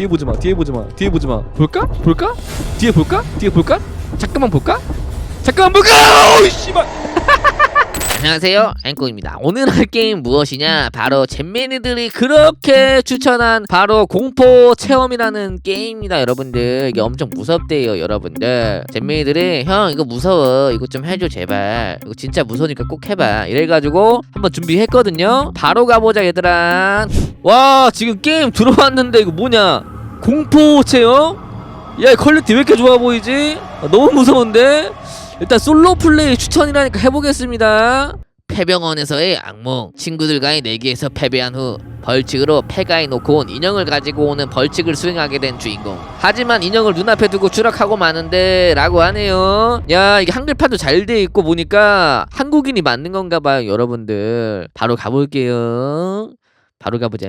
뒤에 보지 마. 뒤에 보지 마. 뒤에 보지 마. 볼까? 볼까? 뒤에 볼까? 뒤에 볼까? 잠깐만 볼까? 잠깐만 볼까? 어우 씨발. 안녕하세요. 앵콩입니다. 오늘 할 게임 무엇이냐? 바로 잼민이들이 그렇게 추천한 바로 공포 체험이라는 게임입니다 여러분들. 이게 엄청 무섭대요 여러분들. 잼민이들이 형 이거 무서워. 이거 좀 해줘 제발. 이거 진짜 무서우니까 꼭 해봐. 이래가지고 한번 준비했거든요. 바로 가보자 얘들아. 와 지금 게임 들어왔는데 이거 뭐냐? 공포 체험? 야이 퀄리티 왜 이렇게 좋아 보이지? 아, 너무 무서운데? 일단 솔로 플레이 추천이라니까 해보겠습니다. 폐병원에서의 악몽. 친구들과의 내기에서 패배한 후 벌칙으로 폐가에 놓고 온 인형을 가지고 오는 벌칙을 수행하게 된 주인공. 하지만 인형을 눈앞에 두고 추락하고 마는데 라고 하네요. 야 이게 한글판도 잘 돼 있고 보니까 한국인이 맞는 건가 봐요 여러분들. 바로 가볼게요 바로 가보자.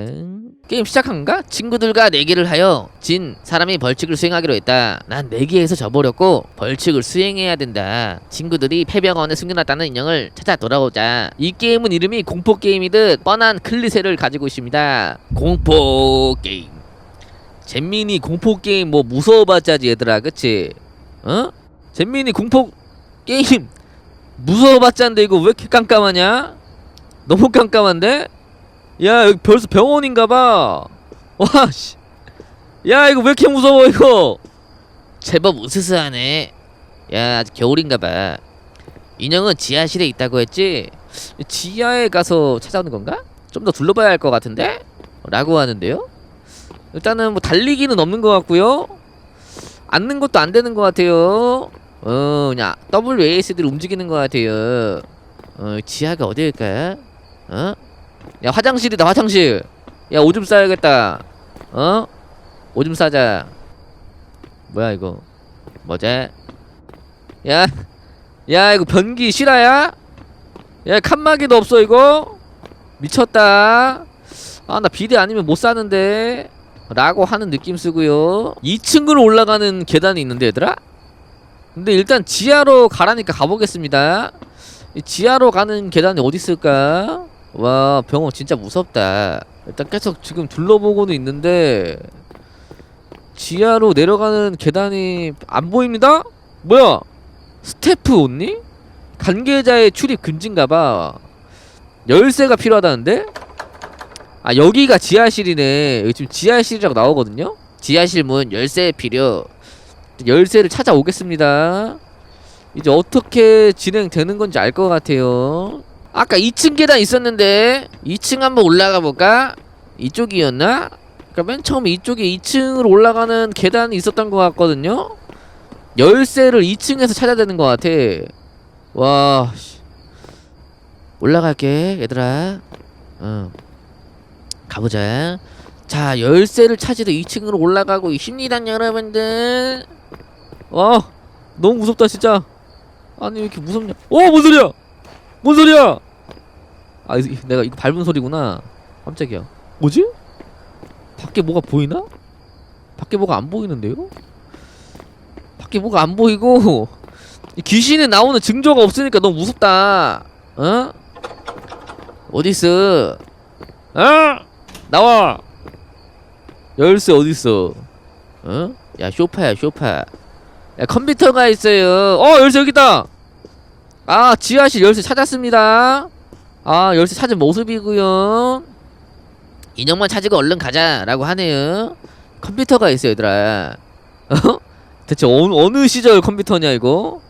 게임 시작한가? 친구들과 내기를 하여 진 사람이 벌칙을 수행하기로 했다. 난 내기에서 져버렸고 벌칙을 수행해야 된다. 친구들이 폐병원에 숨겨놨다는 인형을 찾아 돌아오자. 이 게임은 이름이 공포 게임이듯 뻔한 클리셰를 가지고 있습니다. 공포 게임. 잼민이 공포 게임 뭐 무서워봤자지 얘들아, 그치? 어? 잼민이 공포 게임 무서워봤자인데 이거 왜 이렇게 깜깜하냐? 너무 깜깜한데? 야 여기 벌써 병원인가봐. 와씨. 야 이거 왜 이렇게 무서워 이거? 제법 으스스하네. 야 아직 겨울인가봐. 인형은 지하실에 있다고 했지? 지하에 가서 찾아오는 건가? 좀 더 둘러봐야 할 것 같은데? 라고 하는데요? 일단은 뭐 달리기는 없는 것 같고요. 앉는 것도 안 되는 것 같아요. 어 그냥 WASD를 움직이는 것 같아요. 어 지하가 어디일까? 어? 야 화장실이다 화장실 야 오줌 싸야겠다 어? 오줌 싸자 뭐야 이거 뭐지? 야, 야 이거 변기 실화야? 야 칸막이도 없어 이거? 미쳤다 아 나 비대 아니면 못 사는데 라고 하는 느낌 쓰고요 2층으로 올라가는 계단이 있는데 얘들아? 근데 일단 지하로 가라니까 가보겠습니다 이 지하로 가는 계단이 어디 있을까? 와 병원 진짜 무섭다 일단 계속 지금 둘러보고는 있는데 지하로 내려가는 계단이 안 보입니다? 뭐야 스태프 온니? 관계자의 출입 금지인가봐 열쇠가 필요하다는데? 아 여기가 지하실이네 여기 지금 지하실이라고 나오거든요? 지하실 문 열쇠 필요 열쇠를 찾아오겠습니다 이제 어떻게 진행되는 건지 알 것 같아요 아까 2층 계단 있었는데 2층 한번 올라가 볼까? 이쪽이었나? 그러니까 맨 처음에 이쪽에 2층으로 올라가는 계단이 있었던 것 같거든요. 열쇠를 2층에서 찾아야 되는 것 같아. 와, 씨. 올라갈게, 얘들아. 어, 가보자. 자, 열쇠를 찾으러 2층으로 올라가고 있습니다, 여러분들. 와, 너무 무섭다, 진짜. 아니 왜 이렇게 무섭냐? 어, 뭔 소리야? 뭔 소리야? 아 이- 내가 이거 밟은 소리구나 깜짝이야 뭐지? 밖에 뭐가 보이나? 밖에 뭐가 안 보이는데요? 밖에 뭐가 안 보이고 이 귀신이 나오는 증거가 없으니까 너무 무섭다 어? 어딨어? 어? 나와 열쇠 어딨어? 어? 야 쇼파야 쇼파 야 컴퓨터가 있어요 어 열쇠 여기 있다 아 지하실 열쇠 찾았습니다. 아 열쇠 찾은 모습이고요. 인형만 찾으고 얼른 가자 라고 하네요. 컴퓨터가 있어 얘들아. 어? 대체 어느, 어느 시절 컴퓨터냐 이거?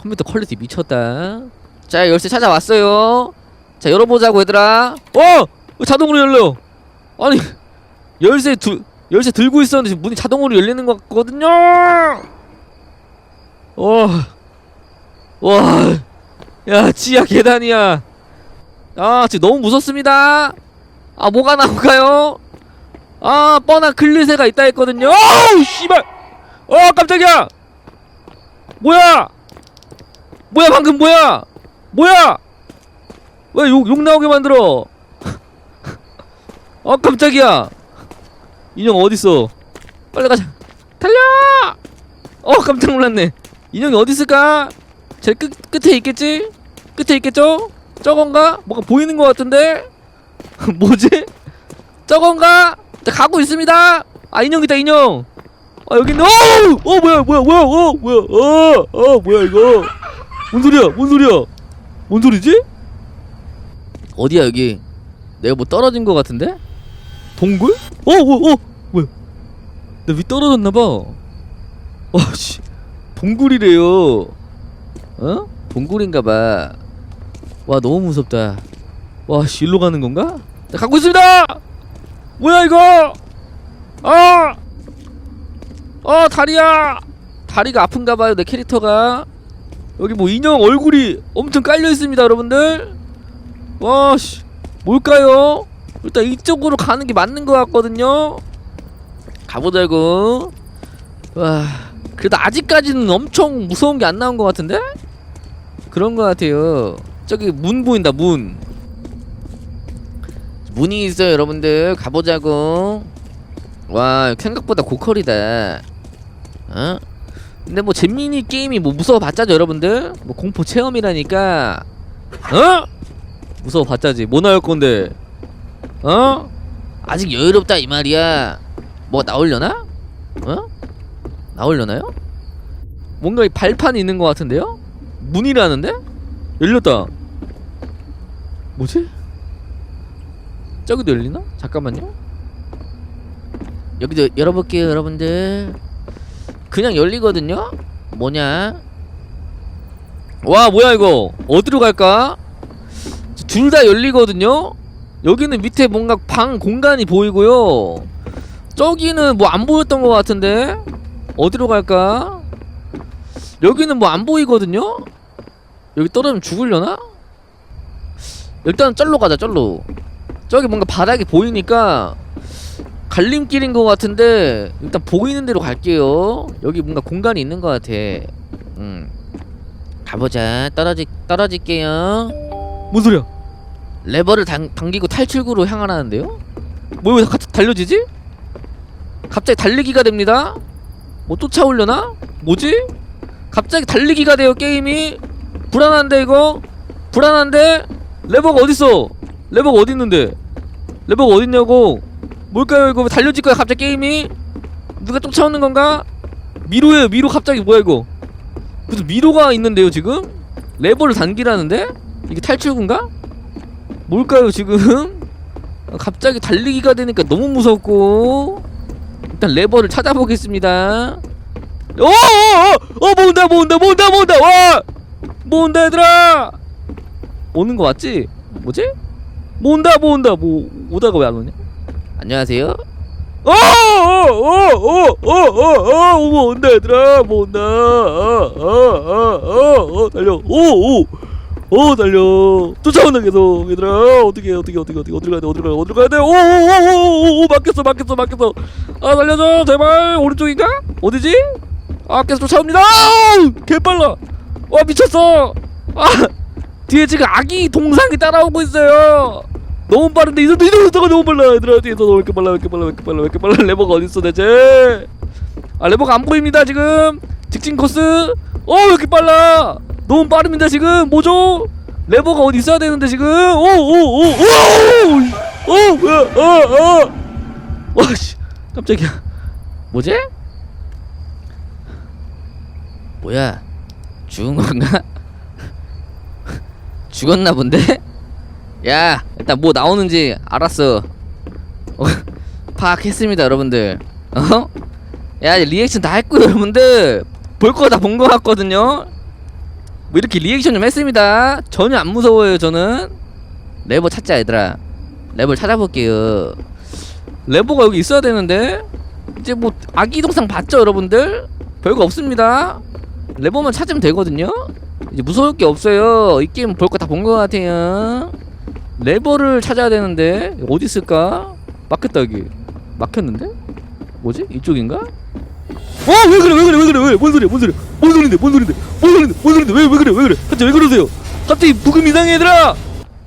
컴퓨터 퀄리티 미쳤다. 자 열쇠 찾아왔어요. 자 열어보자고 얘들아. 어! 왜 자동으로 열려? 아니 열쇠 두, 열쇠 들고 있었는데 문이 자동으로 열리는 것 같거든요. 와. 와, 야, 지하 계단이야. 아, 지금 너무 무섭습니다. 아, 뭐가 나올까요? 아, 뻔한 클리세가 있다 했거든요. 어우, 씨발! 어, 깜짝이야! 뭐야! 뭐야, 방금 뭐야! 뭐야! 왜 욕, 욕 나오게 만들어? 어, 깜짝이야! 인형 어딨어? 빨리 가자. 달려! 어, 깜짝 놀랐네. 인형이 어디 있을까? 제일 끝, 끝에 있겠지? 끝에 있겠죠? 저건가? 뭐가 보이는 것 같은데? 뭐지? 저건가? 자, 가고 있습니다! 아 인형이다 인형 아 여기 있네 어! 어 뭐야 뭐야 뭐야 어 뭐야 어! 어 뭐야 이거 뭔 소리야 뭔 소리야 뭔 소리지? 어디야 여기 내가 뭐 떨어진 거 같은데? 동굴? 어, 어, 어, 뭐야? 나 위 떨어졌나봐. 어씨, 동굴이래요. 어? 동굴인가봐. 와 너무 무섭다. 와, 씨, 일로 가는 건가? 나 가고 있습니다. 뭐야 이거? 아, 아 다리야. 다리가 아픈가봐요 내 캐릭터가. 여기 뭐 인형 얼굴이 엄청 깔려 있습니다, 여러분들. 와, 씨, 뭘까요? 일단 이쪽으로 가는 게 맞는 것 같거든요. 가보자고. 와, 그래도 아직까지는 엄청 무서운 게 안 나온 것 같은데? 그런 것 같아요. 저기 문 보인다, 문. 문이 있어요, 여러분들. 가보자고. 와, 생각보다 고퀄이다. 어? 근데 뭐 재민이 게임이 뭐 무서워봤자죠, 여러분들. 뭐 공포 체험이라니까. 어? 무서워봤자지. 뭐 나올 건데? 어? 아직 여유롭다 이 말이야. 뭐 나오려나? 어? 나오려나요? 뭔가 이 발판이 있는 것 같은데요? 문이라는데? 열렸다. 뭐지? 저기도 열리나? 잠깐만요. 여기도 열어볼게요, 여러분들. 그냥 열리거든요. 뭐냐? 와, 뭐야 이거? 어디로 갈까? 둘 다 열리거든요. 여기는 밑에 뭔가 방 공간이 보이고요. 저기는 뭐 안 보였던 것 같은데 어디로 갈까? 여기는 뭐 안 보이거든요. 여기 떨어지면 죽으려나? 일단 쩔로 가자 쩔로. 저기 뭔가 바닥이 보이니까 갈림길인 것 같은데 일단 보이는 대로 갈게요. 여기 뭔가 공간이 있는 것 같아. 음. 가보자. 떨어지 떨어질게요. 뭔 소리야? 레버를 당, 당기고 탈출구로 향하라는데요? 뭐왜 갑자기 달려지지? 갑자기 달리기가 됩니다. 뭐 쫓아오려나? 뭐지? 갑자기 달리기가 돼요 게임이 불안한데 이거 불안한데 레버가 어딨어? 레버가 어디 있는데? 레버가 어딨냐고? 뭘까요 이거 왜 달려질 거야 갑자기 게임이? 누가 쫓아오는 건가? 미로예요 미로 갑자기 뭐야 이거? 무슨 미로가 있는데요 지금? 레버를 당기라는데? 이게 탈출구인가? 뭘까요 지금? 어, 갑자기 달리기가 되니까 너무 무섭고 일단 레버를 찾아보겠습니다 어어어 어, 뭐 온다 뭐 온다 뭐 온다 뭐 온다 와! 뭐 온다 얘들아 오는 거 맞지? 뭐지? 뭐 온다 뭐 온다 뭐 오다가 왜 안 오냐? 안녕하세요. 어어어어어어어 어머 온다 얘들아 뭐 온다 어어어어 달려 오오오 달려 쫓아온다 계속 얘들아 어떻게 어떻게 어떻게 어떻게 어디 가야 돼 어디 가야 돼 어디 가야 돼오오오오오 막혔어 막혔어 막혔어 아 달려줘 제발 오른쪽인가 어디지 아 계속 쫓아옵니다 개빨라 와 미쳤어 아 뒤에 지금 아기 동상이 따라오고 있어요. 너무 빠른데 이놈 이놈 속도가 너무 빨라 얘들아 뒤에서 왜 이렇게 빨라 왜 이렇게 빨라 왜 이렇게 빨라 왜 이렇게 빨라 레버가 어딨어 대체? 아 레버가 안 보입니다 지금. 직진 코스. 어왜 이렇게 빨라? 너무 빠릅니다 지금. 뭐죠? 레버가 어디 있어야 되는데 지금? 오오오오오 뭐야? 어어. 와씨. 깜짝이야. 뭐지? 뭐야? 죽은 건가 죽었나 본데? 야 일단 뭐 나오는지 알았어. 어, 파악했습니다 여러분들. 어? 야 리액션 다 했고요 여러분들. 볼 거 다 본 거 같거든요? 뭐 이렇게 리액션 좀 했습니다. 전혀 안 무서워요 저는. 레버 찾자 얘들아. 레버를 찾아볼게요. 레버가 여기 있어야 되는데? 이제 뭐 아기 동상 봤죠 여러분들? 별거 없습니다. 레버만 찾으면 되거든요 이제 무서울 게 없어요. 이 게임 볼 거 다 본 거 같아요. 레버를 찾아야 되는데 어디 있을까? 막혔다 여기. 막혔는데? 뭐지? 이쪽인가? 어 왜 그래 왜 그래 왜 그래 왜 뭔 소리야 뭔 소리야? 뭔 소린데 뭔 소린데? 뭔 소린데 뭔 소린데? 왜 왜 그래 왜 그래? 갑자기 왜 그러세요? 갑자기 부금 이상해 얘들아!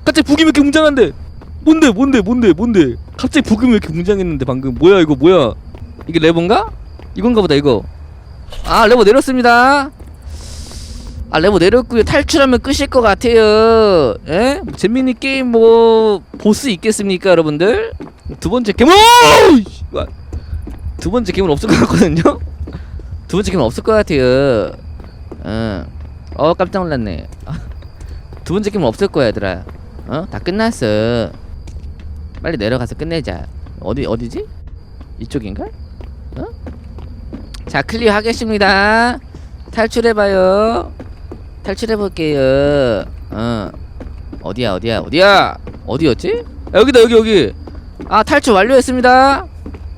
갑자기 부금이 왜 이렇게 웅장한데? 뭔데 뭔데 뭔데 뭔데? 갑자기 부금이 왜 이렇게 웅장했는데 방금? 뭐야 이거 뭐야? 이게 레버인가? 이건가 보다 이거. 아 레버 내렸습니다 아 레버 내렸고요 탈출하면 끝일 것 같아요 예? 뭐 재밌는 게임 뭐 보스 있겠습니까 여러분들 두 번째 개모 두 번째 괴물 없을 것 같거든요? 두 번째 괴물 없을 것 같아요. 응. 어, 깜짝 놀랐네. 두 번째 괴물 없을 거야, 얘들아. 어? 다 끝났어. 빨리 내려가서 끝내자. 어디, 어디지? 이쪽인가? 어? 자, 클리어 하겠습니다. 탈출해봐요. 탈출해볼게요. 어. 어디야, 어디야, 어디야? 어디였지? 아, 여기다, 여기, 여기. 아, 탈출 완료했습니다.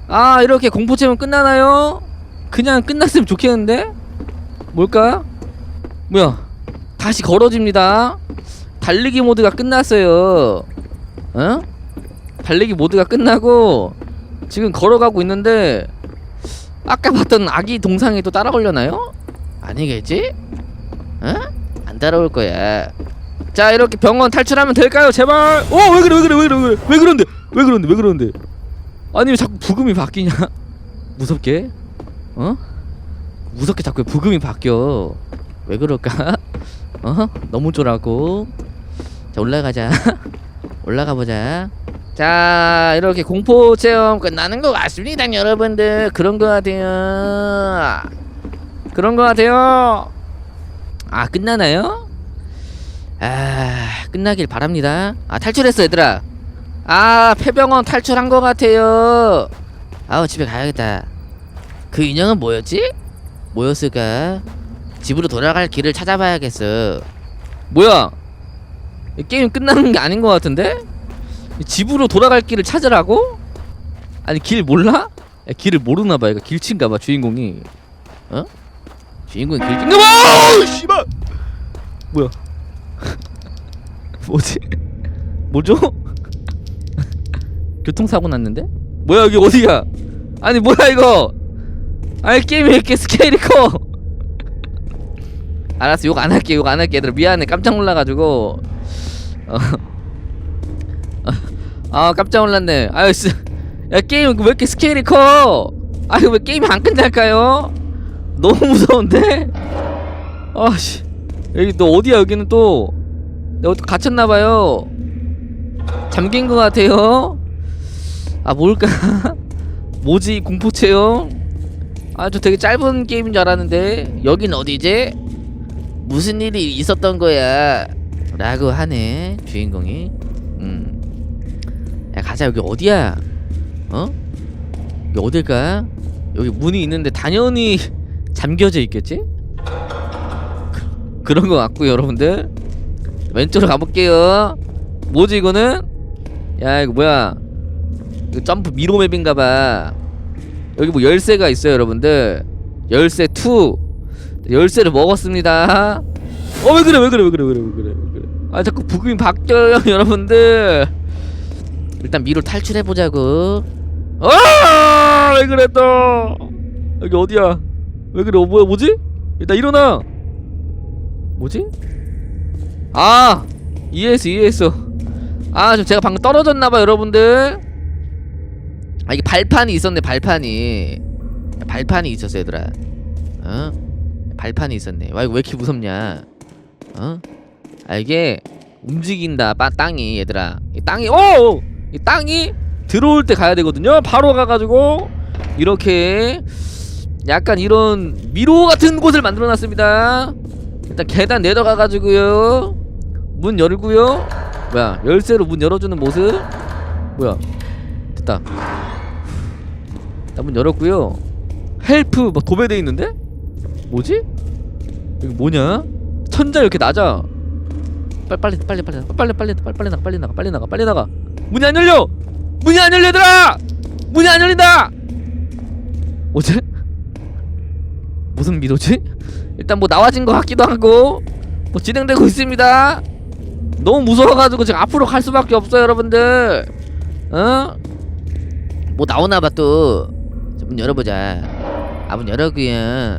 아 이렇게 공포 체험 끝나나요? 그냥 끝났으면 좋겠는데? 뭘까? 뭐야 다시 걸어집니다 달리기 모드가 끝났어요 어? 달리기 모드가 끝나고 지금 걸어가고 있는데 아까 봤던 아기 동상에 또 따라 걸려나요? 아니겠지? 어? 안 따라올 거야 자 이렇게 병원 탈출하면 될까요 제발 어왜 그래 왜 그래 왜 그래 왜 그런데 왜 그런데 왜 그런데 아니 왜 자꾸 부금이 바뀌냐? 무섭게? 어? 무섭게 자꾸 부금이 바뀌어. 왜 그럴까? 어? 너무 쫄하고. 자 올라가자. 올라가 보자. 자 이렇게 공포 체험 끝나는 것 같습니다, 여러분들. 그런 것 같아요. 그런 것 같아요. 아 끝나나요? 아 끝나길 바랍니다. 아 탈출했어 얘들아. 아 폐병원 탈출한 것 같아요 아우 집에 가야겠다 그 인형은 뭐였지? 뭐였을까? 집으로 돌아갈 길을 찾아봐야겠어 뭐야 이 게임 끝나는 게 아닌 것 같은데? 집으로 돌아갈 길을 찾으라고? 아니 길 몰라? 야, 길을 모르나봐 이거 길친가봐 주인공이 어? 주인공이 길친가봐 어우, 씨발 뭐야 뭐지? 뭐죠? 교통사고 났는데? 뭐야 여기 어디야? 아니 뭐야 이거? 아니 게임이 왜 이렇게 스케일이 커? 알았어 욕 안 할게 욕 안 할게 얘들아 미안해 깜짝 놀라가지고 어. 아 깜짝 놀랐네 아유 쓰. 야 게임 왜 이렇게 스케일이 커? 아유 왜 게임이 안 끝날까요? 너무 무서운데? 아씨 여기 너 어디야 여기는 또 내가 또 갇혔나봐요 잠긴 것 같아요 아 뭘까? 뭐지 공포 체험? 아저 되게 짧은 게임인 줄 알았는데 여긴 어디지? 무슨 일이 있었던 거야? 라고 하네 주인공이 음야 가자 여기 어디야? 어? 여기 어딜까? 여기 문이 있는데 당연히 잠겨져 있겠지? 그, 그런 거 같고요 여러분들. 왼쪽으로 가볼게요. 뭐지 이거는? 야 이거 뭐야? 이거 점프 미로 맵인가봐. 여기 뭐 열쇠가 있어요 여러분들. 열쇠 2 열쇠를 먹었습니다. 어 왜 그래 왜 그래 왜 그래 왜 그래 왜 그래 왜 그래. 아 자꾸 부금이 바뀌어요 여러분들. 일단 미로 탈출해보자고. 아왜 그래 또? 여기 어디야 왜 그래 어 뭐야 뭐지 일단 일어나 뭐지 아 이해했어 이해했어 아, 좀 제가 방금 떨어졌나봐, 여러분들. 아, 이게 발판이 있었네, 발판이. 발판이 있었어, 얘들아. 어? 발판이 있었네. 와, 이거 왜 이렇게 무섭냐? 어? 아, 이게 움직인다, 빠, 땅이, 얘들아. 이 땅이, 오! 이 땅이 들어올 때 가야 되거든요? 바로 가가지고, 이렇게, 약간 이런 미로 같은 곳을 만들어놨습니다. 일단 계단 내려가가지고요. 문 열고요. 뭐야 열쇠로 문 열어주는 모습? 뭐야 됐다. 일문 열었고요. 헬프 막 도배돼 있는데? 뭐지? 여기 뭐냐? 천자 이렇게 낮아. 빨리 빨리 빨리 빨리 빨리 빨리 빨리 나가 빨리 나가 빨리 나가 빨리 나가. 문이 안 열려! 문이 안 열려 얘들아! 문이 안 열린다! 어제? 무슨 미로지? 일단 뭐 나와진 것 같기도 하고 뭐 진행되고 있습니다. 너무 무서워가지고 지금 앞으로 갈 수밖에 없어요 여러분들. 어? 뭐 나오나봐 또 문 열어보자. 아문 열어구요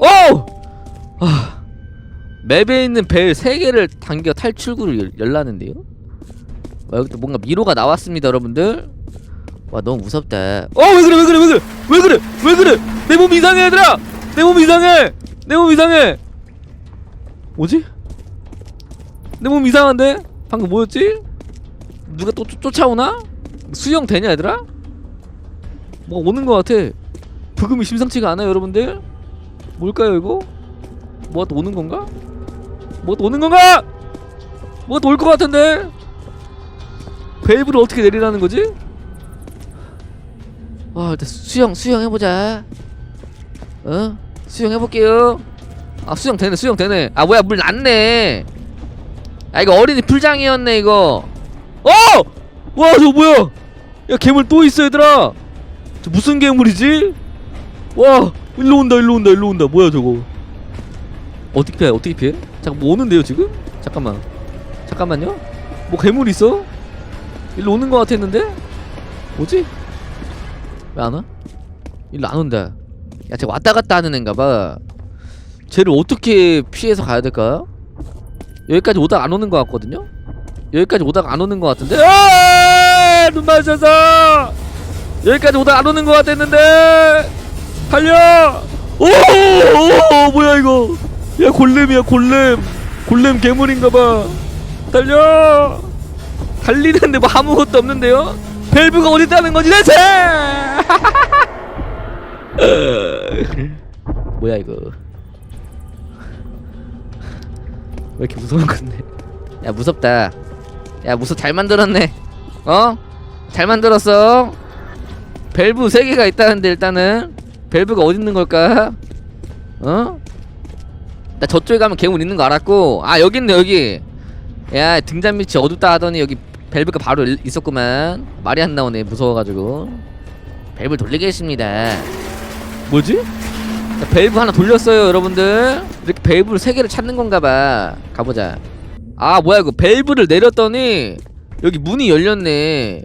오! 아, 맵에 있는 벨 3개를 당겨 탈출구를 열, 열라는데요? 와 여기 또 뭔가 미로가 나왔습니다 여러분들. 와 너무 무섭다. 어 왜 그래 왜 그래 왜 그래? 왜 그래? 왜 그래? 내 몸 이상해 얘들아 내 몸 이상해! 내 몸 이상해! 뭐지? 내 몸 이상한데? 방금 뭐였지? 누가 또 쫓, 쫓아오나? 수영 되냐 얘들아? 뭐 오는 것 같아. 부금이 심상치가 않아요 여러분들. 뭘까요 이거? 뭐가 또 오는 건가? 뭐가 또 오는 건가? 뭐가 또 올 것 같은데? 밸브를 어떻게 내리라는 거지? 와 일단 수영 수영 해보자. 어 수영 해볼게요 아 수영 되네 수영 되네 아 뭐야 물 났네 아 이거 어린이 풀장이었네 이거 어! 와 저거 뭐야 야 괴물 또 있어 얘들아 저 무슨 괴물이지? 와 일로 온다 일로 온다 일로 온다 뭐야 저거 어떻게 피해 어떻게 피해? 잠깐 뭐 오는데요 지금? 잠깐만 잠깐만요 뭐 괴물 있어? 일로 오는 거 같았는데? 뭐지? 왜 안 와? 일로 안 온다 야쟤 왔다 갔다 하는 애인가 봐 쟤를 어떻게 피해서 가야 될까? 여기까지 오다가 안 오는 것 같거든요? 여기까지 오다가 안 오는 것 같은데? 아! 눈 맞아서! 여기까지 오다가 안 오는 것 같았는데! 달려! 오! 오! 뭐야 이거? 야 골렘이야 골렘! 골렘 괴물인가봐! 달려! 달리는데 뭐 아무것도 없는데요? 밸브가 어디 있다는 거지 대체! 뭐야 이거? 왜 이렇게 무서운 건데? 야 무섭다. 야 무섭 잘 만들었네. 어? 잘 만들었어. 밸브 세 개가 있다는데 일단은 밸브가 어디 있는 걸까? 어? 나 저쪽에 가면 괴물 있는 거 알았고 아 여기 있네 여기. 야 등잔 밑이 어둡다 하더니 여기 밸브가 바로 일- 있었구만. 말이 안 나오네 무서워가지고. 밸브 돌리겠습니다. 뭐지? 자, 밸브 하나 돌렸어요 여러분들. 이렇게 밸브를 세 개를 찾는 건가봐. 가보자. 아 뭐야 이거. 밸브를 내렸더니 여기 문이 열렸네.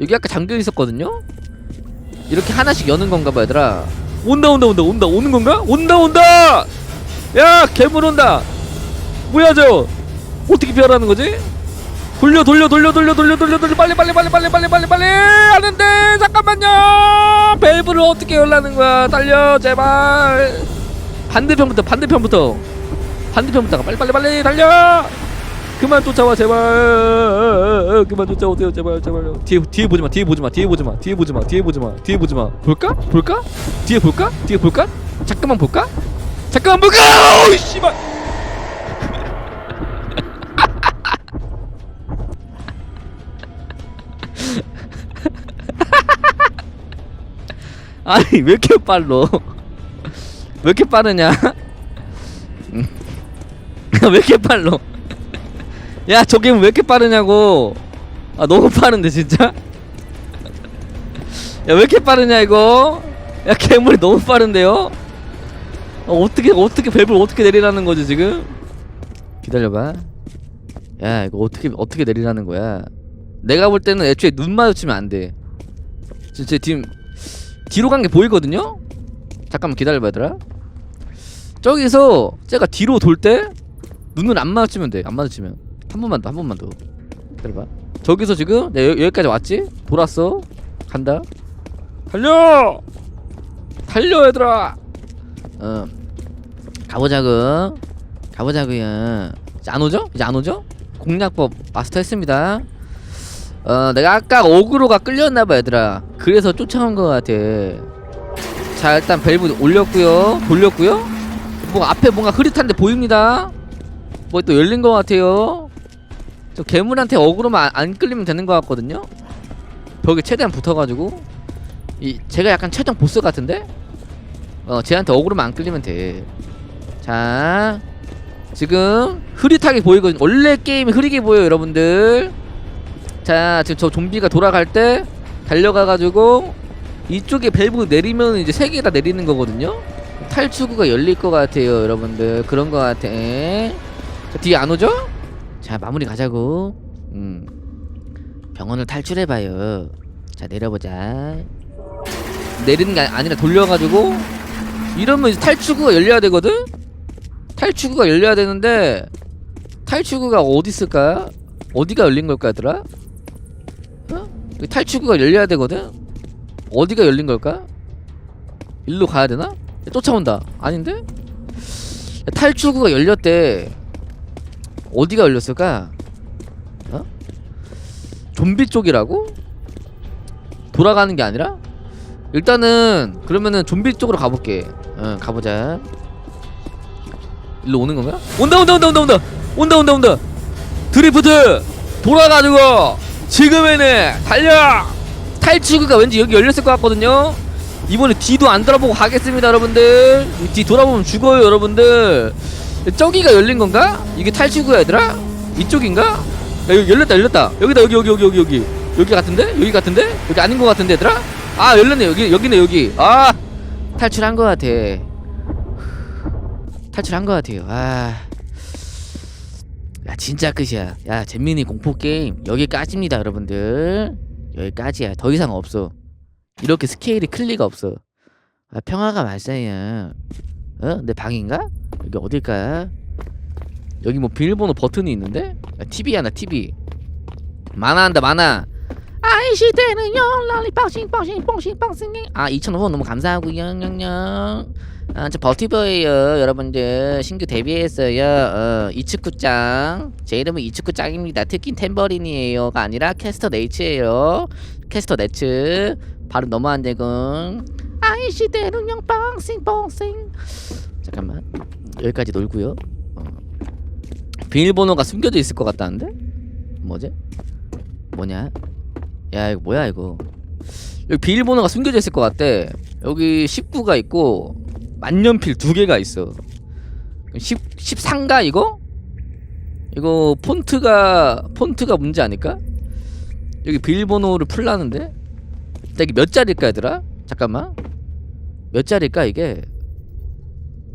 여기 아까 잠겨 있었거든요? 이렇게 하나씩 여는 건가봐 얘들아. 온다 온다 온다 온다. 오는 건가? 온다 온다! 야 괴물 온다! 뭐야 저? 어떻게 피하라는 거지? 돌려 돌려 돌려 돌려 돌려 돌려 돌려. 빨리 빨리 빨리 빨리 빨리 빨리 빨리. 하는데 잠깐만요. 밸브를 어떻게 열라는 거야? 달려 제발. 반대편부터 반대편부터. 반대편부터 빨리 빨리 빨리 달려. 그만 쫓아와 제발. 그만 쫓아오세요 제발 제발. 뒤에 뒤에 보지 마 뒤에 보지 마 뒤에 보지 마 뒤에 보지 마 뒤에 보지 마 뒤에 보지 마. 볼까? 볼까? 뒤에 볼까? 뒤에 볼까? 잠깐만 볼까? 잠깐만 볼까? 어이 씨발 아니 왜 이렇게 빨로 왜 이렇게 빠르냐? 음. 왜 이렇게 빨로 야 저 게임 왜 이렇게 빠르냐고. 아 너무 빠른데 진짜? 야 왜 이렇게 빠르냐 이거? 야 괴물이 너무 빠른데요? 어, 어떻게 어떻게 밸브를 어떻게 내리라는 거지 지금? 기다려봐. 야 이거 어떻게 어떻게 내리라는 거야? 내가 볼 때는 애초에 눈 마주치면 안 돼. 진짜 지금 뒤로 간 게 보이거든요? 잠깐만 기다려봐 얘들아 저기서 쟤가 뒤로 돌 때 눈을 안 마주치면 돼안 마주치면 한 번만 더한 번만 더 기다려봐 저기서 지금 내가 여, 여기까지 왔지? 돌았어 간다 달려! 달려 얘들아 어 가보자구 가보자구요 이제 안 오죠? 이제 안 오죠? 공략법 마스터했습니다 어 내가 아까 어그로가 끌렸나봐 얘들아. 그래서 쫓아온 것 같아. 자 일단 밸브 올렸고요. 돌렸고요. 뭐 앞에 뭔가 흐릿한데 보입니다. 뭐 또 열린 것 같아요. 저 괴물한테 어그로만 안, 안 끌리면 되는 것 같거든요. 벽에 최대한 붙어가지고. 이 제가 약간 최종 보스 같은데? 어 쟤한테 어그로만 안 끌리면 돼자 지금 흐릿하게 보이거든요. 원래 게임이 흐리게 보여요 여러분들 자 지금 저 좀비가 돌아갈 때 달려가가지고 이쪽에 밸브 내리면 이제 세 개 다 내리는 거거든요 탈출구가 열릴 것 같아요 여러분들 그런 것 같아 자 뒤에 안 오죠? 자 마무리 가자고 음 병원을 탈출해봐요 자 내려보자 내리는 게 아니라 돌려가지고 이러면 이제 탈출구가 열려야 되거든? 탈출구가 열려야 되는데 탈출구가 어디 있을까? 어디가 열린 걸까 얘들아? 어? 탈출구가 열려야 되거든? 어디가 열린 걸까? 일로 가야 되나? 야, 쫓아온다 아닌데? 야, 탈출구가 열렸대 어디가 열렸을까? 어? 좀비 쪽이라고? 돌아가는 게 아니라? 일단은 그러면은 좀비 쪽으로 가볼게 응 가보자 일로 오는 건가? 온다 온다 온다 온다 온다 온다 온다 온다 드리프트 돌아가지고 지금에는 달려 탈출구가 왠지 여기 열렸을 것 같거든요 이번에 뒤도 안 돌아보고 가겠습니다 여러분들 뒤 돌아보면 죽어요 여러분들 저기가 열린 건가? 이게 탈출구야 얘들아? 이쪽인가? 야 여기 열렸다 열렸다 여기다 여기 여기 여기 여기 여기 여기 같은데? 여기 같은데? 여기 아닌 것 같은데 얘들아? 아 열렸네 여기 여기네 여기 아 탈출한 것 같아 탈출한 것 같아요 아야 진짜 끝이야. 야 잼민이 공포게임 여기까지입니다 여러분들. 여기까지야. 더 이상 없어. 이렇게 스케일이 클 리가 없어. 아 평화가 말싸이야. 어? 내 방인가? 여기 어딜까? 여기 뭐 비밀번호 버튼이 있는데? 야, TV 하나 TV 만화한다 만화. 아이 시 대는요 랄리 뻥싱 뻥싱 뻥싱 뻥싱. 아 2,000원 너무 감사하고요 영영영 아 저 버티버예요. 여러분들 신규 데뷔했어요. 어 이츠쿠짱. 제 이름은 이츠쿠짱입니다. 특긴 템버린이에요가 아니라 캐스터 네이츠예요. 캐스터 네츠. 발음 너무 안 되군. 아이 시대는요 뻥싱 뻥싱. 잠깐만. 여기까지 놀고요. 어. 비밀번호가 숨겨져 있을 것 같다는데? 뭐지? 뭐냐? 야 이거 뭐야 이거? 여기 비밀번호가 숨겨져 있을 것 같대 여기 19가 있고 만년필 두 개가 있어 10, 13가 이거? 이거 폰트가 폰트가 문제 아닐까? 여기 비밀번호를 풀라는데 이게 몇 자리일까 얘들아? 잠깐만 몇 자리일까 이게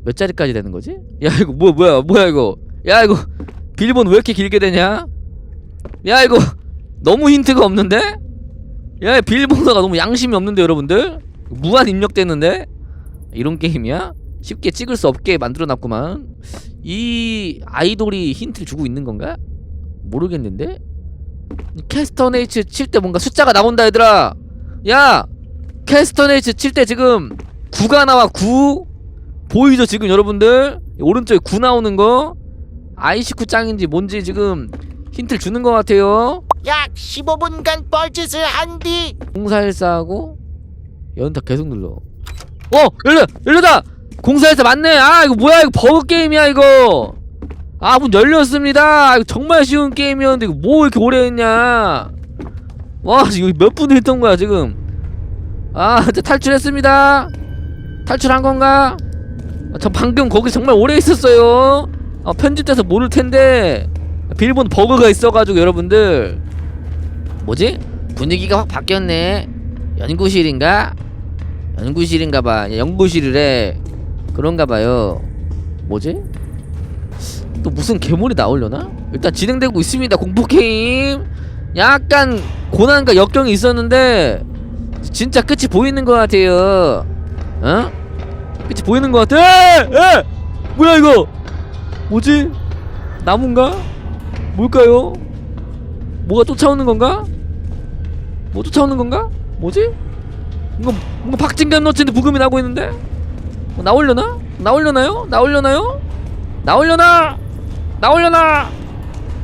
몇 자리까지 되는 거지? 야 이거 뭐야 뭐야 뭐야 이거 야 이거 비밀번호 왜 이렇게 길게 되냐? 야 이거 너무 힌트가 없는데? 야 비밀번호가 너무 양심이 없는데 여러분들? 무한 입력되는데? 이런 게임이야? 쉽게 찍을 수 없게 만들어놨구만 이 아이돌이 힌트를 주고 있는 건가? 모르겠는데? 캐스터네이츠 칠 때 뭔가 숫자가 나온다 얘들아 야! 캐스터네이츠 칠 때 지금 9가 나와 9 보이죠 지금 여러분들 오른쪽에 9 나오는 거 아이시쿠 짱인지 뭔지 지금 힌트를 주는 것 같아요 약 15분간 뻘짓을 한뒤 0414하고 연타 계속 눌러 어! 열려! 열려다! 0414 맞네! 아 이거 뭐야 이거 버그 게임이야 이거 아 문 열렸습니다 이거 정말 쉬운 게임이었는데 이거 뭐 이렇게 오래 했냐 와 지금 몇 분을 했던 거야 지금 아 탈출했습니다 탈출한 건가? 아, 저 방금 거기 정말 오래 있었어요 아, 편집돼서 모를 텐데 비밀번호 버그가 있어가지고 여러분들 뭐지? 분위기가 확 바뀌었네 연구실인가? 연구실인가봐 연구실이래 그런가봐요 뭐지? 또 무슨 괴물이 나오려나? 일단 진행되고 있습니다 공포게임 약간 고난과 역경이 있었는데 진짜 끝이 보이는 것 같아요 어? 끝이 보이는 것 같아 에! 에! 뭐야 이거 뭐지? 나무인가? 뭘까요? 뭐가 쫓아오는 건가? 뭐 쫓아오는 건가? 뭐지? 뭔가 뭔가 박진감 넘치는 부금이 나고 있는데 뭐 나오려나? 나오려나요? 나오려나요? 나오려나? 나오려나?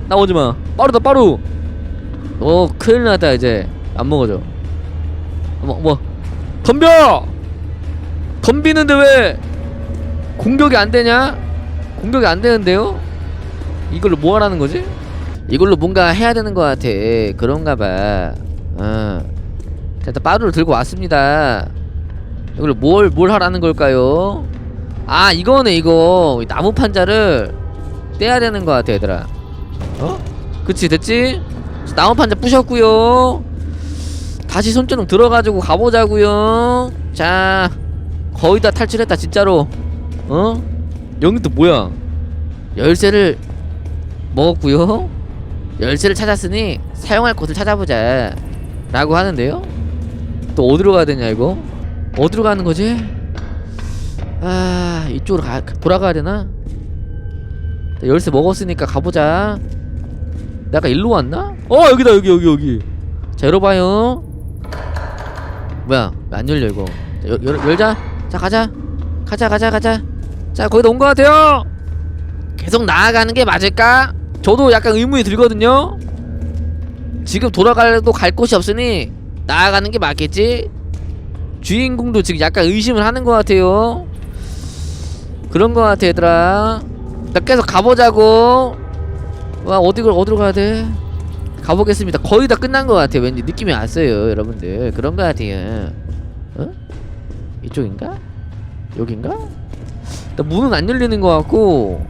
나오지 마. 빠르다 빠루. 어 큰일 났다 이제 안 먹어져. 뭐 뭐. 덤벼. 덤비는데 왜 공격이 안 되냐? 공격이 안 되는데요? 이걸로 뭐 하라는 거지? 이걸로 뭔가 해야 되는 것 같아. 그런가 봐. 어. 자, 일단 빠루를 들고 왔습니다. 이걸로 뭘, 뭘 하라는 걸까요? 아, 이거네, 이거. 이 나무 판자를 떼야 되는 것 같아, 얘들아. 어? 그치, 됐지? 나무 판자 부셨고요 다시 손전등 들어가지고 가보자고요 자, 거의 다 탈출했다, 진짜로. 어? 여기 또 뭐야? 열쇠를 먹었고요 열쇠를 찾았으니 사용할 곳을 찾아보자 라고 하는데요 또 어디로 가야 되냐 이거? 어디로 가는 거지? 아 이쪽으로 가, 돌아가야 되나? 자, 열쇠 먹었으니까 가보자. 내가 일로 왔나? 어 여기다 여기 여기 여기. 자 열어봐요. 뭐야 왜안 열려 이거? 자, 열, 열, 열자. 자 가자. 가자 가자 가자. 자 거의 다온것 같아요. 계속 나아가는 게 맞을까? 저도 약간 의문이 들거든요. 지금 돌아가도 갈 곳이 없으니 나아가는 게 맞겠지? 주인공도 지금 약간 의심을 하는 것 같아요. 그런 것 같아 얘들아. 나 계속 가보자고. 와 어디로 어디로 가야 돼? 가보겠습니다. 거의 다 끝난 것 같아 왠지 느낌이 왔어요 여러분들. 그런 것 같아요. 어? 이쪽인가? 여긴가? 나 문은 안 열리는 것 같고.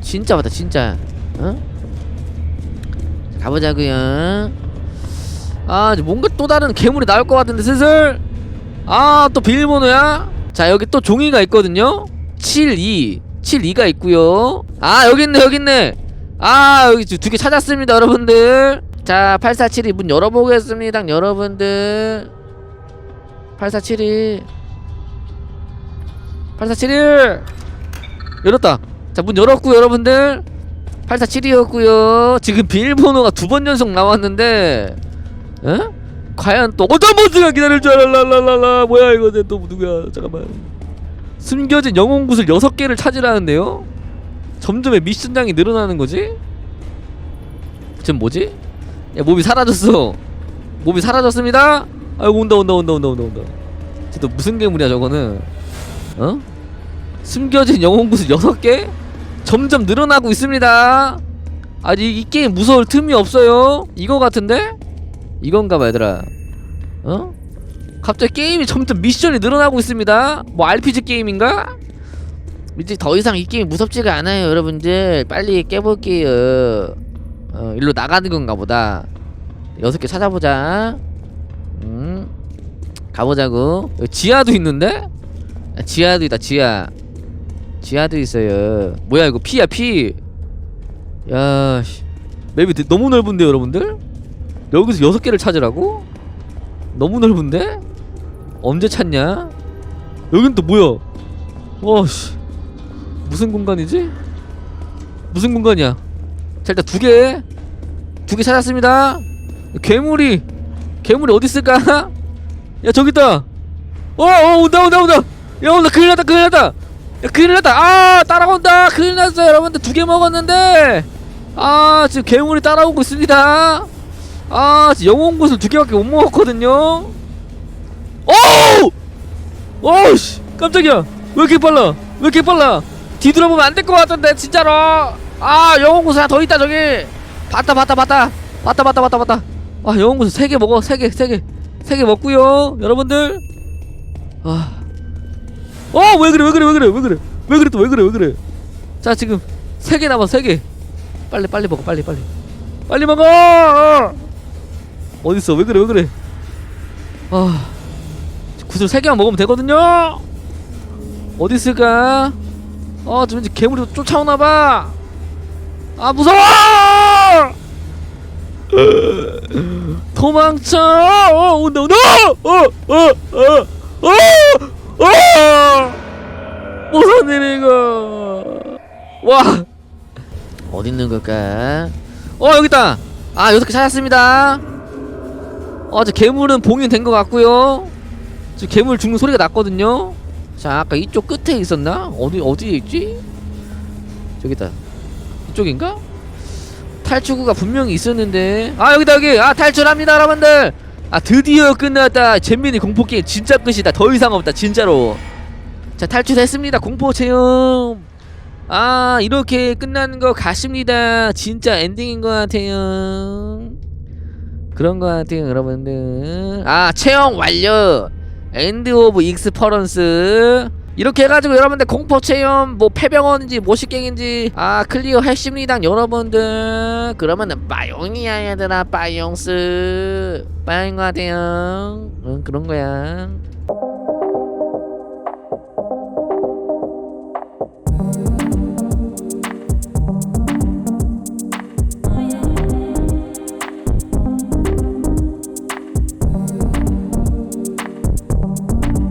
진짜 맞다 진짜. 어? 가보자고요 아 뭔가 또 다른 괴물이 나올 것 같은데 슬슬. 아 또 비밀번호야? 자 여기 또 종이가 있거든요? 72 72가 있고요. 아 여기 있네 여기 있네. 아 여기 두 개 찾았습니다 여러분들. 자 8472 문 열어보겠습니다 여러분들. 8472 8471 열었다. 자 문 열었고요 여러분들. 847이었고요. 지금 비밀번호가 두 번 연속 나왔는데 에? 과연 또 어떤 보스가 기다릴 줄 알랄랄랄라 뭐야 이거 또 누구야 잠깐만 숨겨진 영웅 구슬 6개를 찾으라는데요 점점 왜 미션량이 늘어나는 거지? 지금 뭐지? 야 몸이 사라졌어 몸이 사라졌습니다 아이고 온다 온다 온다 온다 온다 온다 쟤또 무슨 괴물이야 저거는 어? 숨겨진 영웅 구슬 6개? 점점 늘어나고 있습니다 아직 이 게임 무서울 틈이 없어요 이거 같은데? 이건가 봐 얘들아. 어? 갑자기 게임이 점점 미션이 늘어나고 있습니다. 뭐 RPG 게임인가? 이제 더 이상 이 게임 무섭지가 않아요 여러분들 빨리 깨볼게요. 어 일로 나가는 건가 보다. 여섯 개 찾아보자. 음 가보자고. 지하도 있는데? 아, 지하도 있다 지하. 지하도 있어요. 뭐야 이거 피야 피. 야씨. 맵이 되- 너무 넓은데 여러분들? 여기서 여섯 개를 찾으라고? 너무 넓은데? 언제 찾냐? 여긴 또 뭐야? 와씨 무슨 공간이지? 무슨 공간이야? 자 일단 두 개, 두 개 찾았습니다. 괴물이, 괴물이 어디 있을까? 야 저기 있다. 어, 어 온다 온다 온다. 야 온다 큰일 났다 큰일 났다. 야 큰일 났다. 아 따라온다. 큰일 났어 여러분들 두 개 먹었는데. 아 지금 괴물이 따라오고 있습니다. 아 영웅 구슬 두 개밖에 못 먹었거든요. 오! 오씨 깜짝이야. 왜 이렇게 빨라? 왜 이렇게 빨라? 뒤돌아보면 안 될 것 같은데 진짜로. 아 영웅구슬 하나 더 있다 저기. 봤다 봤다 봤다. 봤다 봤다 봤다 봤다. 아 영웅구슬 세 개 먹어. 세 개 세 개. 세 개 먹고요 여러분들. 아 어 왜 그래 왜 그래 왜 그래 왜 그래. 왜 그래 또 왜 그래 왜 그래. 자 지금 세 개 남아 세개. 빨리 빨리 먹어 빨리 빨리. 빨리 먹어 어딨어 왜 그래 왜 그래 아 구슬 세 개만 먹으면 되거든요. 어디 있을까? 어, 좀 왠지 괴물이 쫓아오나봐. 아 무서워! 도망쳐! 어, 온다 온다! 어, 어, 어, 어, 어! 무슨 일이고? 와, 어디 있는 걸까? 어 여기 있다. 아 여섯 개 찾았습니다. 어, 저 괴물은 봉인된 것 같고요. 지금 괴물 죽는 소리가 났거든요. 자, 아까 이쪽 끝에 있었나? 어디 어디에 있지? 저기다. 이쪽인가? 탈출구가 분명히 있었는데. 아 여기다 여기. 아 탈출합니다, 여러분들. 아 드디어 끝났다. 잼민이 공포 게임 진짜 끝이다. 더 이상 없다, 진짜로. 자 탈출했습니다. 공포 체험. 아 이렇게 끝나는 거 같습니다. 진짜 엔딩인 것 같아요. 그런 것 같아요, 여러분들. 아 체험 완료. 엔드 오브 익스퍼런스 이렇게 해가지고 여러분들 공포 체험 뭐 폐병원인지 모식갱인지 아 클리어 했습니다 여러분들. 그러면은 빠용이야 얘들아 빠용스. 빠용 것 같아요. 응 그런 거야